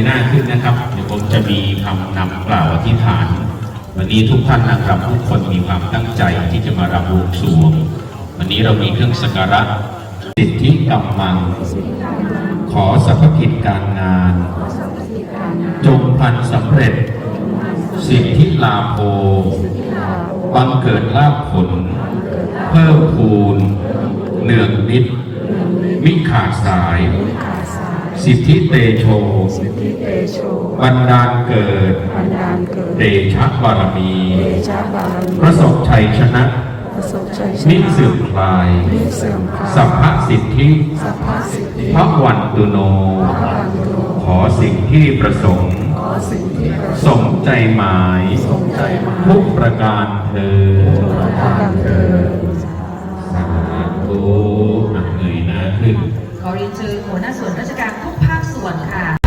นะครับ เดี๋ยวผมจะมีคำนำกล่าวอธิษฐาน วันนี้ทุกท่านนะครับทุกคนมีความตั้งใจที่จะมารำบวงสวง วันนี้เรามีเครื่องสักการะสิทธิกำมัง ขอสัพพกิจการงาน จงพันสำเร็จ สิทธิลาโภบังเกิดลาภผล เพิ่มพูนเนืองนิด มิขาดสาย สิทธิเตโชทิเตโชบันดาลเกิด บันดาลเกิด เดชะบารมี เดชะบารมีประสบชัยชนะประสบชัยชนินะสืบคลายนิเสื่อมคลายสัพพสิทธิสัพพสิทธิ พระวันตุโนวันโตขอสิ่งที่ประสงค์ขอสิ่งที่ประสมใจหมายสงใจมาทุกประการเธอ เรียนเชิญหัวหน้าส่วนราชการทุกภาคส่วนค่ะ